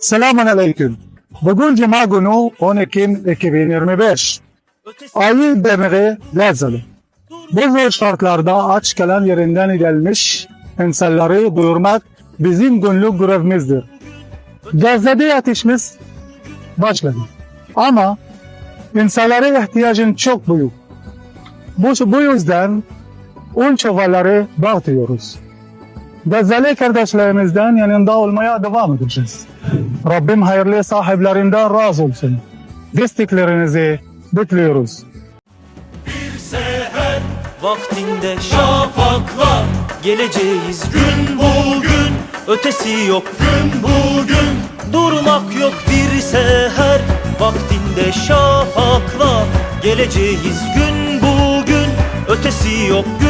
Selamun Aleyküm. Bugün Cuma günü 10 Ekim 2025. Ayı demiri Lazalı. Bu şartlarda aç kalan yerinden gelmiş insanları duyurmak bizim günlük görevimizdir. Gazze'de yatışımız başladı. Ama insanlara ihtiyacın çok büyük. Bu, bu yüzden un çuvalları dağıtıyoruz. Gazze'li kardeşlerimizden yanında olmaya devam edeceğiz. Rabbim hayırlı sahiplerinden razı olsun. Desteklerinizi bekliyoruz. seher vaktinde şafakla geleceğiz gün bugün ötesi yok gün bugün durmak yok bir seher vaktinde şafakla geleceğiz gün bugün ötesi yok gün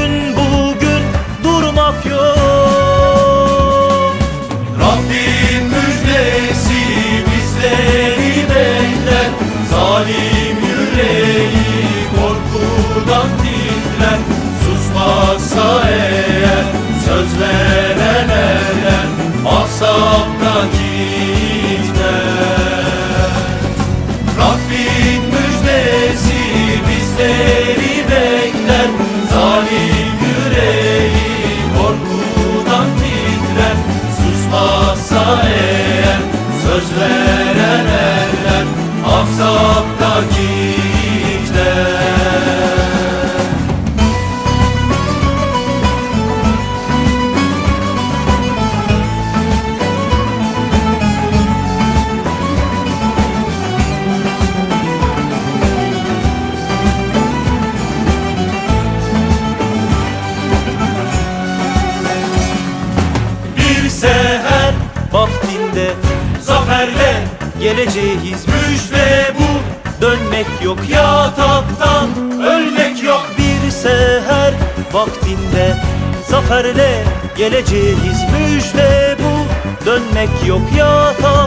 be. Vaktinde. Zaferle geleceğiz müjde bu. Dönmek yok yataktan ölmek yok bir seher. Vaktinde zaferle geleceğiz müjde bu. Dönmek yok yatakta ölmek yok